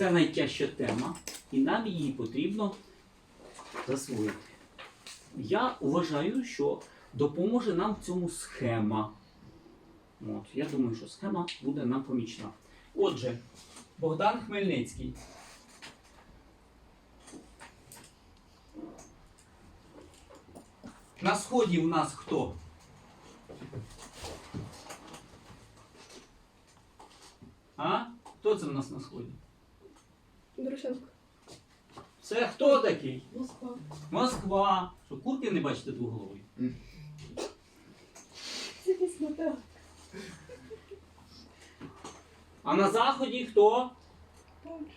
це найтяжча тема, і нам її потрібно засвоїти. Я вважаю, що допоможе нам в цьому схема. От, я думаю, що схема буде нам помічна. Отже, Богдан Хмельницький. На сході у нас хто? А? Хто це в нас на сході? Дорошенко. Це хто такий? Москва. Москва. Що курки не бачите двоголової? Це мотел. А на заході хто? Польща.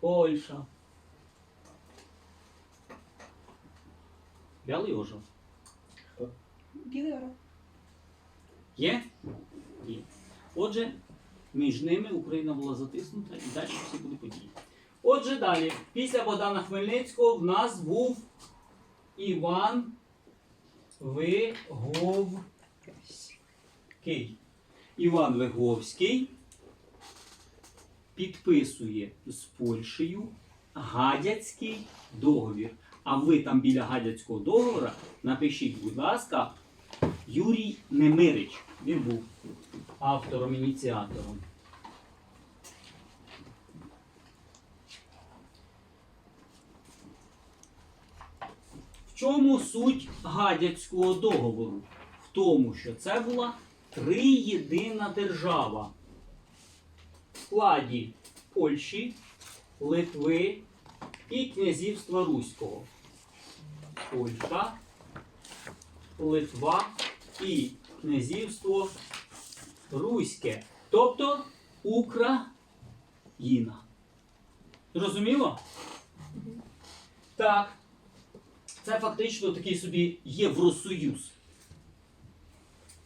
Польща. Білий ожог. Білий орел. Є? Є. Отже, між ними Україна була затиснута і далі всі були події. Отже, далі, після Богдана Хмельницького в нас був Іван Виговський. Іван Виговський підписує з Польщею Гадяцький договір. А ви там біля Гадяцького договору напишіть, будь ласка, Юрій Немирич. Він був автором, чому суть Гадяцького договору? В тому, що це була триєдина держава в складі Польщі, Литви і князівства Руського. Польща, Литва і князівство Руське, тобто Україна. Зрозуміло? Так. Це фактично такий собі Євросоюз.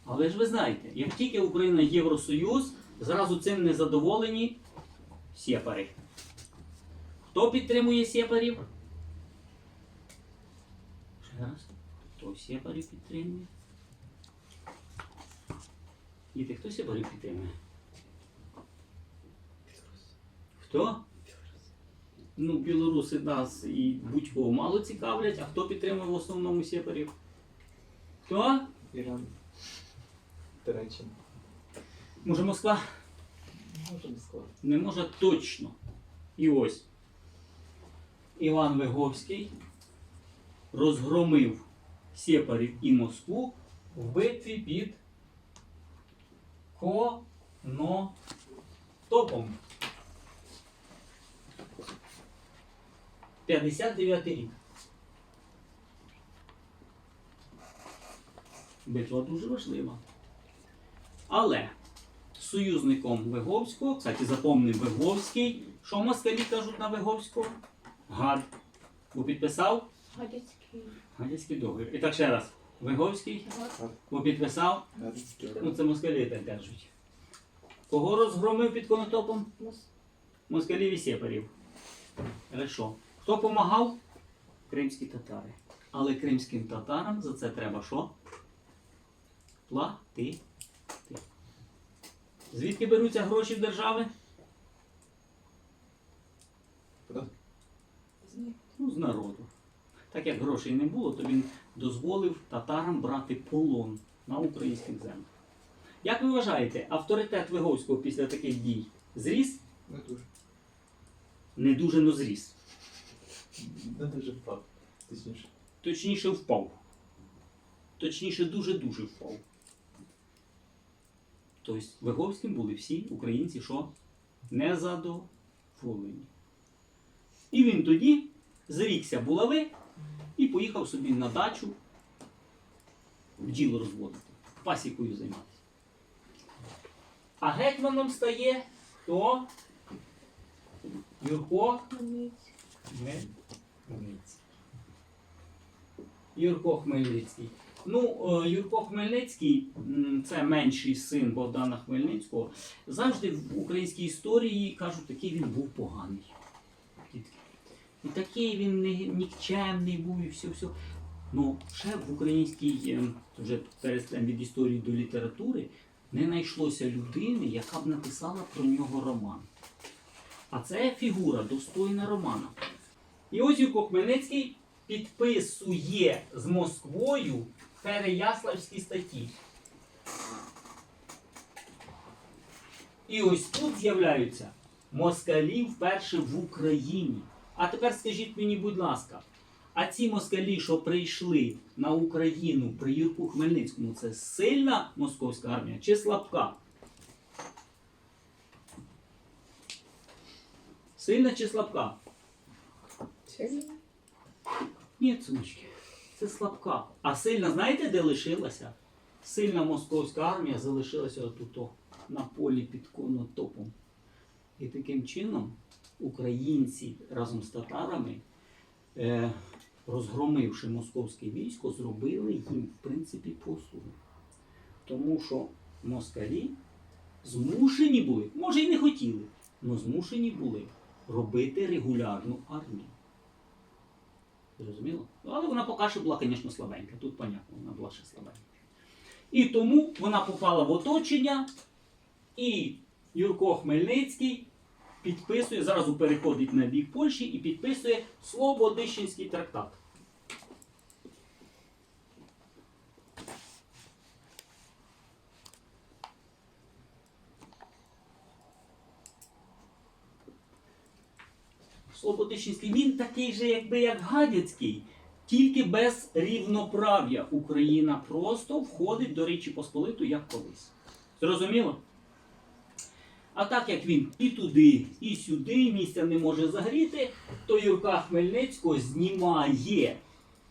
Але ж ви знаєте, як тільки Україна Євросоюз, зразу цим незадоволені сєпари. Хто підтримує сєпарів? Ще раз. Хто сєпарів підтримує? Діти, хто сєпарів підтримує? Хто? Ну, білоруси нас і будь-кого мало цікавлять, а хто підтримує в основному сєпарів? Хто? Іран. Туреччина. Може Москва? Може Москва. Не може точно. І ось. Іван Виговський розгромив Сєпарів і Москву в битві під Конотопом. 59 рік. Битва дуже важлива. Але союзником Виговського, кстати, запомнив Виговський. Що москалі кажуть на Виговського? Гад. Бо підписав Гадяцький. Гадяцький договір. І так ще раз. Виговський, бо підписав, ну це москалі так кажуть. Кого розгромив під конотопом? Мос... Москалів і сєпарів. Хорошо. Хто помагав? Кримські татари. Але кримським татарам за це треба що? Платити. Звідки беруться гроші в держави? Ну, з народу. Так як грошей не було, то він дозволив татарам брати полон на українських землях. Як ви вважаєте, авторитет Виговського після таких дій зріс? Не дуже. Не дуже, но зріс. Не дуже впав. Точніше. Точніше впав. Точніше, дуже-дуже впав. Тобто Виговським були всі українці, що незадоволені. І він тоді зрікся булави і поїхав собі на дачу бджіл розводити, пасікою займатися. А гетьманом стає хто? Юрко Хмельницький. Юрко Хмельницький. Ну, е, Юрко Хмельницький це менший син Богдана Хмельницького. Завжди в українській історії кажуть, такий він був поганий. І такий він нікчемний був і все, все. Ну, ще в українській, е, вже перейдемо від історії до літератури, не знайшлося людини, яка б написала про нього роман. А це фігура достойна Романа. І ось Юрко Хмельницький підписує з Москвою Переяславські статті. І ось тут з'являються москалі вперше в Україні. А тепер скажіть мені, будь ласка, а ці москалі, що прийшли на Україну при Юрку Хмельницькому, це сильна московська армія чи слабка? Сильна чи слабка? Сильно. Ні, цуночки, це слабка. А сильна, знаєте, де лишилася? Сильна московська армія залишилася отут на полі під конотопом. І таким чином українці разом з татарами, е, розгромивши московське військо, зробили їм, в принципі, послугу. Тому що москалі змушені були, може і не хотіли, але змушені були робити регулярну армію. Зрозуміло? Але вона поки що була, звісно, слабенька. Тут, понятно, вона була ще слабенька. І тому вона попала в оточення, і Юрко Хмельницький підписує, зразу переходить на бік Польщі і підписує Слободищенський трактат. Слободищенський, він такий же, якби як Гадяцький, тільки без рівноправ'я. Україна просто входить до Речі Посполиту як колись. Зрозуміло? А так як він і туди, і сюди місця не може загріти, то Юрка Хмельницького знімає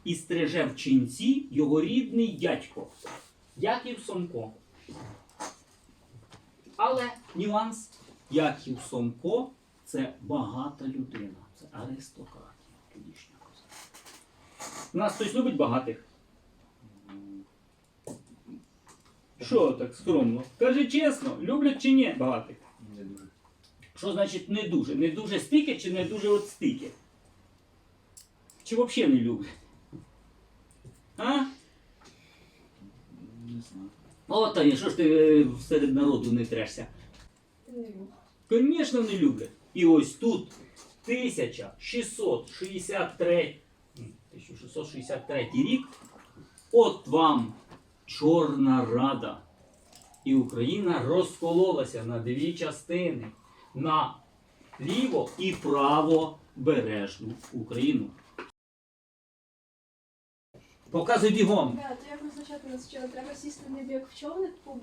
і стриже в ченці його рідний дядько Яків Сомко. Але нюанс Яків Сомко це багата людина, це аристократія тодішня козацька. У нас хтось любить багатих. Що так скромно? Кажи чесно, люблять чи ні багатих? Не дуже. Що значить не дуже? Не дуже стільки чи не дуже от стільки? Чи взагалі не люблять? А? Не знаю. О, Таня, що ж ти е, серед народу не трешся? Не люблю. Звісно, не люблять. І ось тут 1663, 1663 рік. От вам Чорна Рада. І Україна розкололася на дві частини: на ліво і правобережну Україну. Показуй бігом. Да, то як визначати нас вчили? Треба сісти на бік в човник по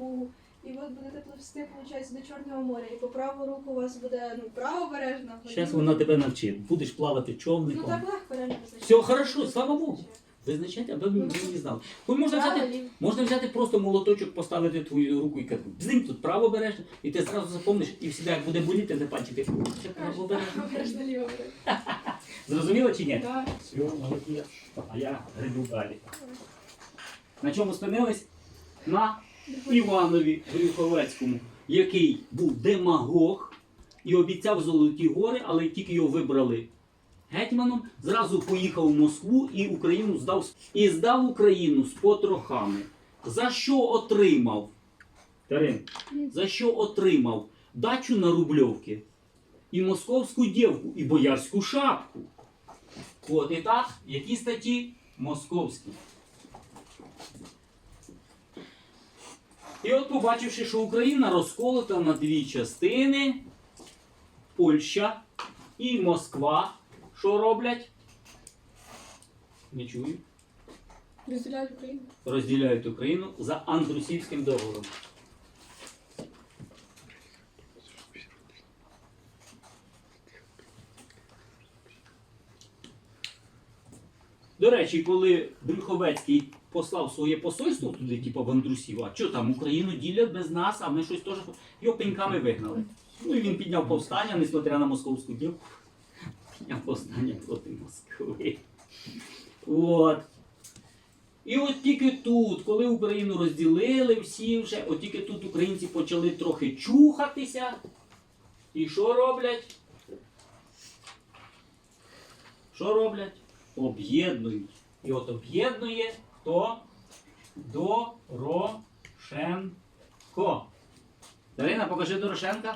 і ви будете пливсти, виходить, до Чорного моря. І по праву руку у вас буде ну, правобережна. Зараз вона тебе навчить. Будеш плавати Ну так легко реально визначати. Все хорошо, слава Богу. Визначайте, аби ви не знали. Хоч можна взяти Можна взяти просто молоточок, поставити твою руку і казати, бзним тут правобережно, і ти зразу запомниш, і всі як буде боліти, не пальчики. Це Краще правобережно. правобережна, ліво бере. Зрозуміло чи ні? Так. Все, молодець. А я гриду далі. На чому спинились? На Іванові Брюховецькому, який був демагог і обіцяв Золоті гори, але тільки його вибрали гетьманом, зразу поїхав в Москву і Україну здав і здав Україну з потрохами. За що отримав? Тарин, за що отримав дачу на Рубльовки і московську дівку, і боярську шапку. От і так, які статті? Московські. І от побачивши, що Україна розколота на дві частини, Польща і Москва, що роблять? Не чую. Розділяють Україну. Розділяють Україну за Андрусівським договором. До речі, коли Брюховецький послав своє посольство туди, типу в Андрусів, а що там Україну ділять без нас, а ми щось теж його пеньками вигнали. Ну і він підняв повстання, несмотря на московську дівку. Підняв повстання проти Москви. От. І от тільки тут, коли Україну розділили всі вже, от тільки тут українці почали трохи чухатися. І що роблять? Що роблять? Об'єднують. І от об'єднує хто? Дорошенко. Дарина, покажи Дорошенка.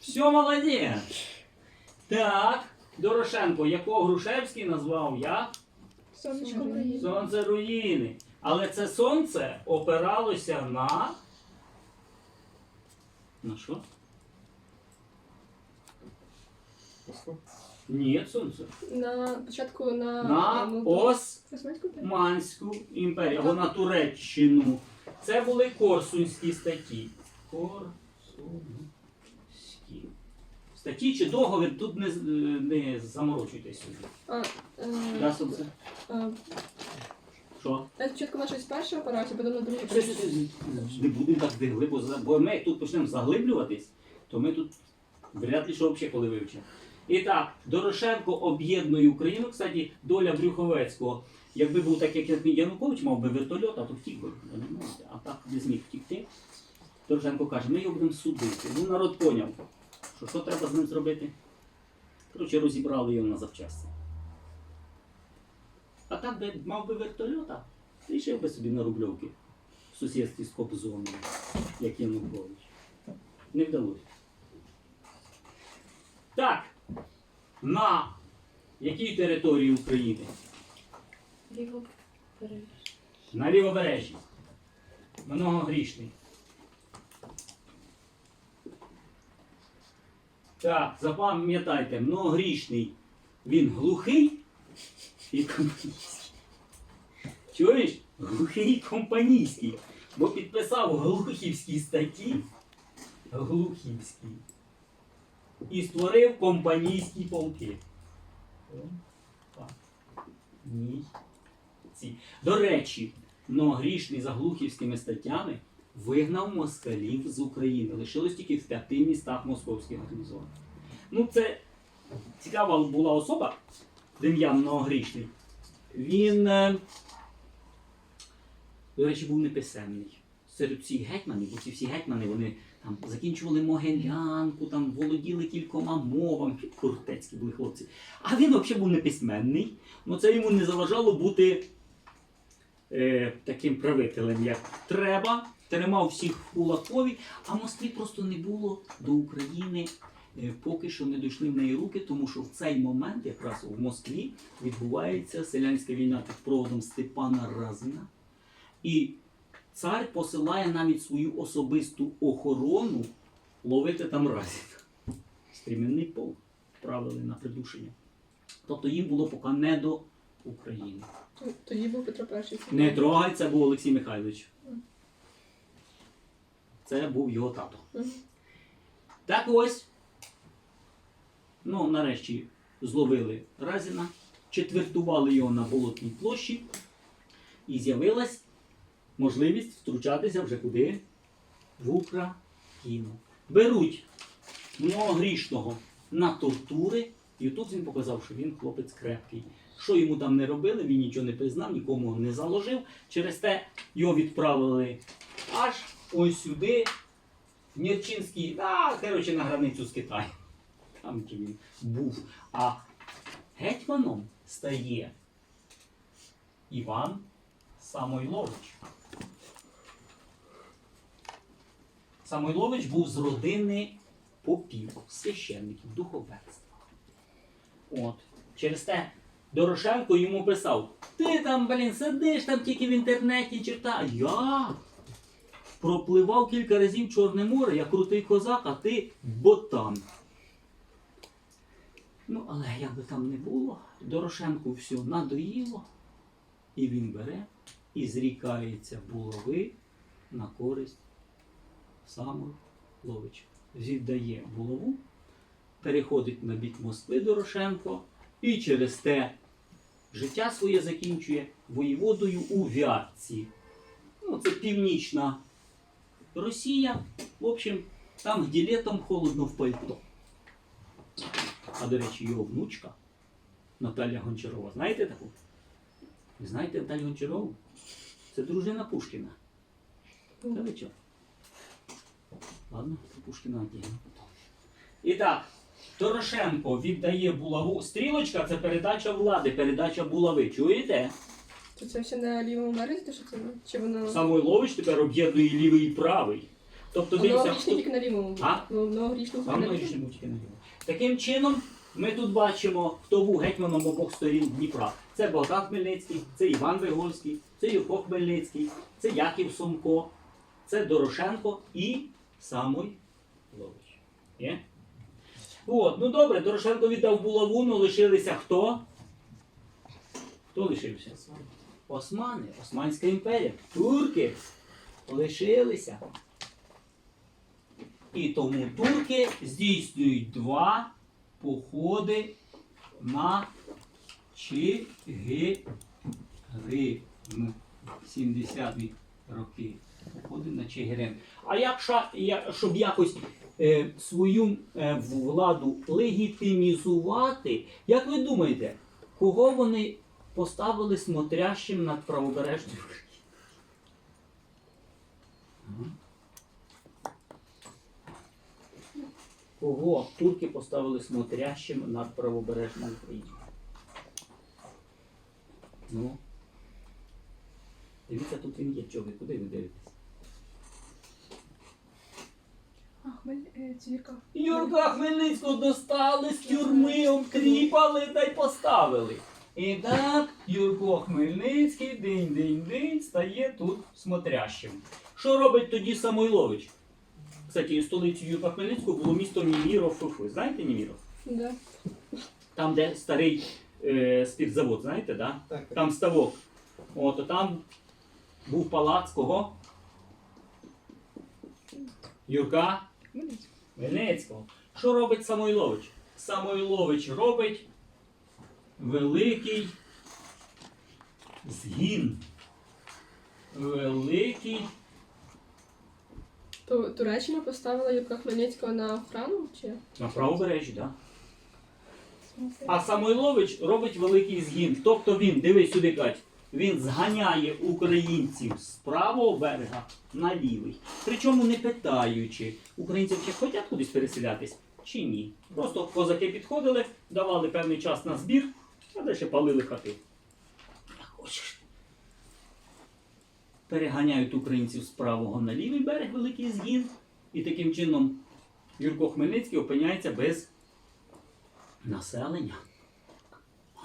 Все, молодець. Так, Дорошенко, якого Грушевський назвав як Сонечко України. Сонце руїни. Але це сонце опиралося на. На що? Ні, сонце. На початку на, На ну, ос. Османську імперію. Або на Туреччину. Це були корсунські статті. Корсунські. Статті чи договір, тут не, не заморочуйтесь собі. А, е, Да, сонце? е, Що? я спочатку на щось першу операцію, потім на все, Не будемо так глибоко, за- бо ми тут почнемо заглиблюватись, то ми тут вряд ли що взагалі коли вивчимо. І так, Дорошенко об'єднує Україну. Кстати, доля Брюховецького. Якби був так, як Янукович, мав би вертольот, а то втік би. А так не зміг втікти. Дорошенко каже, ми його будемо судити. Ну, народ поняв, що що треба з ним зробити. Коротше, розібрали його на завчасті. А так би мав би вертольота, лишив би собі на рубльовки в сусідстві з Кобзоном, як Янукович. Не вдалося. Так, на якій території України? Ліво перевір. На лівобережжі. Многогрішний. Так, запам'ятайте, многогрішний. Він глухий і компанійський. Чуєш? Глухий і компанійський. Бо підписав глухівські статті. Глухівські. І створив компанійські полки. Ні. До речі, многогрішний за глухівськими статтями вигнав москалів з України. Лишилось тільки в п'яти містах московських гарнізонів. Ну, це цікава була особа, Дем'ян Многогрішний. Він, е, до речі, був неписемний. Серед всіх гетьманів, бо ці всі гетьмани вони там закінчували Могилянку, там володіли кількома мовами, куртецькі були хлопці. А він взагалі був неписьменний. Ну це йому не заважало бути е, таким правителем, як треба. Тримав всіх в кулакові, а Москві просто не було до України. е, Поки що не дійшли в неї руки, тому що в цей момент якраз в Москві відбувається селянська війна під проводом Степана Разина. І цар посилає навіть свою особисту охорону ловити там разів. Стрімінний полк правили на придушення. Тобто їм було поки не до України. Тоді був Петро І. Не трогай, це був Олексій Михайлович. Це був його тато. Так ось. Ну, нарешті зловили Разіна, четвертували його на болотній площі, і з'явилась можливість втручатися вже куди? В Україну. Беруть многогрішного на тортури, і тут він показав, що він хлопець крепкий. Що йому там не робили, він нічого не признав, нікому не заложив. Через те його відправили аж ось сюди, в Нірчинський, а, коротше, на границю з Китаєм. Там він був. А гетьманом стає Іван Самойлович. Самойлович був з родини попів, священників, духовенства. От. Через те Дорошенко йому писав: ти там, блін, сидиш там тільки в інтернеті читаєш. Я пропливав кілька разів Чорне море, я крутий козак, а ти ботан. Ну, але як би там не було, Дорошенку все надоїло, і він бере і зрікається булави на користь Самойловича. Віддає булаву, переходить на бік Москви Дорошенко і через те життя своє закінчує воєводою у Вятці. Ну, це північна Росія. В общем, там, де літом холодно в пальто. А до речі, його внучка Наталя Гончарова. Знаєте таку? Знаєте Наталю Гончарову? Це дружина Пушкіна. Та ви чого? Ладно, Пушкіна потім. І так, Дорошенко віддає булаву. Стрілочка це передача влади, передача булави. Чуєте? То це все на лівому березі, то що це? Чи воно. Самойлович тепер об'єднує лівий і правий. Тобто дивіться, Многорічний тільки на лівому. А? Ну, тільки на лівому. ж не тільки на нього. Таким чином, ми тут бачимо, хто був гетьманом обох сторін Дніпра. Це Богдан Хмельницький, це Іван Вигольський, це Юрко Хмельницький, це Яків Сумко, це Дорошенко і Самой Лович. Є? От, ну добре, Дорошенко віддав булаву, ну лишилися хто? Хто лишився? Османи, Османська імперія, турки лишилися. І тому турки здійснюють два походи на Чигирин. 70-ті роки. Походи на Чигирин. А якщо, щоб якось е, свою е, владу легітимізувати, як ви думаєте, кого вони поставили смотрящим над правобережною? Кого турки поставили смотрящим над правобережною Україною? Ну. Дивіться, тут він є. Чого ви? Куди ви дивитесь? А, Хмель... е, Цвірка. Юрка Хмельницького достали з тюрми, обтріпали та й поставили. І так Юрко Хмельницький день-день-день стає тут смотрящим. Що робить тоді Самойлович? Кстати, столицею Юрка Хмельницького було місто Німіров ФФ. Знаєте Німіров? Да. Там, де старий е, спіртзавод, знаєте, да? Так, так. Там ставок. От, то там був палац кого? Юрка Хмельницького. Що робить Самойлович? Самойлович робить великий згін. Великий. То Туреччина поставила Юрка Хмельницького на охрану? Чи? На правобережжі, так? А Самойлович робить великий згін. Тобто він, дивись сюди, Кать, він зганяє українців з правого берега на лівий. Причому не питаючи, українці ще хочуть кудись переселятись чи ні. Просто козаки підходили, давали певний час на збір, а далі палили хати. Як хочеш. Переганяють українців з правого на лівий берег великий згін. І таким чином Юрко Хмельницький опиняється без населення.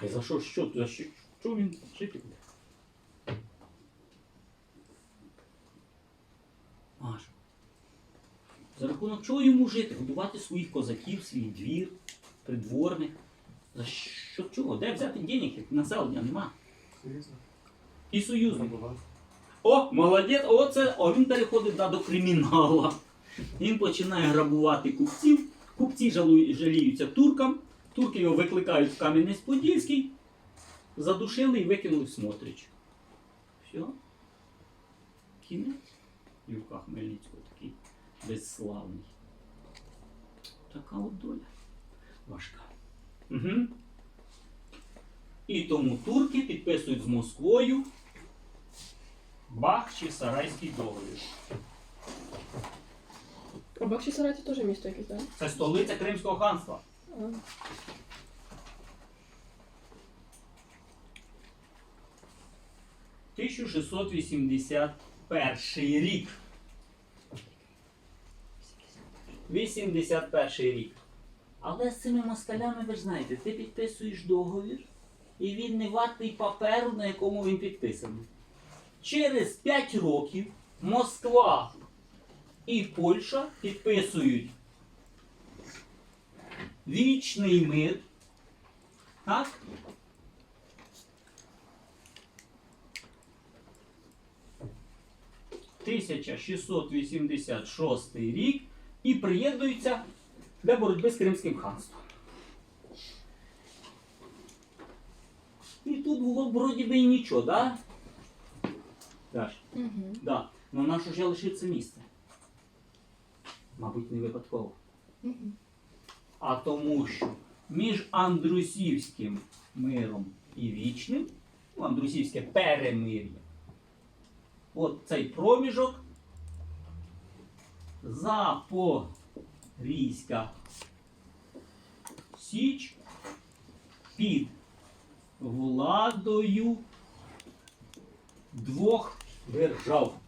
А за що, що, за що, що він жити буде? Аж. За рахунок чого йому жити? Годувати своїх козаків, свій двір, придворних. За що чого? Де взяти денег, як населення нема? І союзник. О, молодець, о, це, о, він переходить да, до кримінала. Він починає грабувати купців. Купці жалують, жаліються туркам. Турки його викликають в Кам'янець-Подільський, задушили і викинули в Смотрич. Все. Кінець. Юрка Хмельницького безславний. Така от доля важка. Угу. І тому турки підписують з Москвою Бах чи Сарайський договір. А Бахчисарай це теж місто якесь, так? Це столиця Кримського ханства. А. – 1681 рік. 81 рік. Але з цими москалями, ви ж знаєте, ти підписуєш договір, і він не вартий паперу, на якому він підписаний. Через 5 років Москва і Польща підписують вічний мир. Так? «1686 рік і приєднуються для боротьби з Кримським ханством. І тут було вроді би і нічого, да? Даш? Угу. Да. Ну на що ж я лишив це місце? Мабуть, не випадково. Угу. А тому що між Андрусівським миром і вічним, ну, Андрусівське перемир'я, от цей проміжок Запорізька Січ під владою двох держав.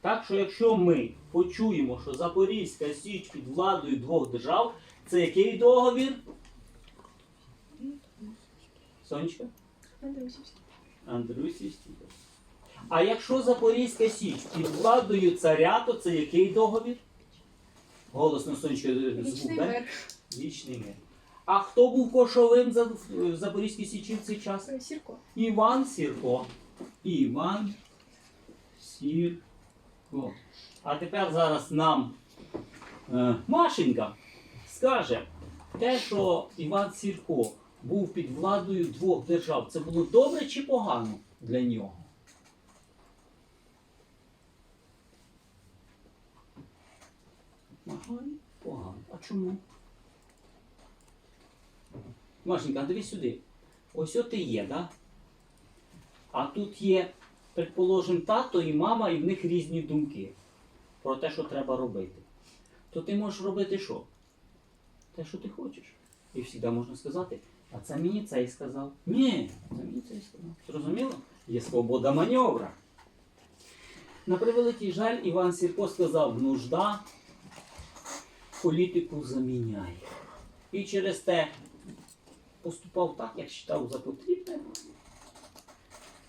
Так що якщо ми почуємо, що Запорізька Січ під владою двох держав, це який договір? Сонечка? Андрусівський. Андрусівський. А якщо Запорізька Січ під владою царя, то це який договір? Голосно Сонечка звук, Вічний мир. Вічний мир. А хто був кошовим за в Запорізькій Січі в цей час? Е, Сірко. Іван Сірко. Іван Сірко. А тепер зараз нам е, Машенька скаже, те, що Іван Сірко був під владою двох держав, це було добре чи погано для нього? Ага, погано. А чому? Машенька, дивись сюди. Ось от ти є, да? А тут є, предположим, тато і мама, і в них різні думки про те, що треба робити. То ти можеш робити що? Те, що ти хочеш. І завжди можна сказати, а це мені цей сказав. Ні, це мені цей сказав. Зрозуміло? Є свобода маневра. На превеликий жаль, Іван Сірко сказав, нужда політику заміняє. І через те поступав так, як вважав за потрібне.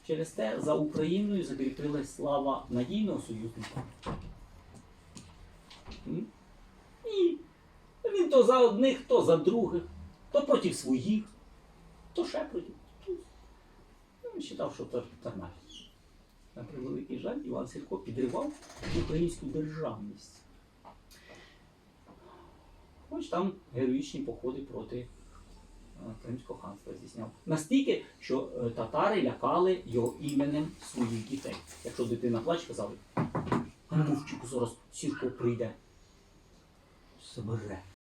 Через те за Україною закріпилась слава надійного союзника. І він то за одних, то за других, то проти своїх, то ще проти. Ну, Він вважав, що це нормально. На превеликий жаль, Іван Сірко підривав українську державність. Хоч там героїчні походи проти е, Кримського ханства здійсняв. Настільки, що е, татари лякали його іменем своїх дітей. Якщо дитина плаче, казали, мовчику зараз сірко прийде. Собере.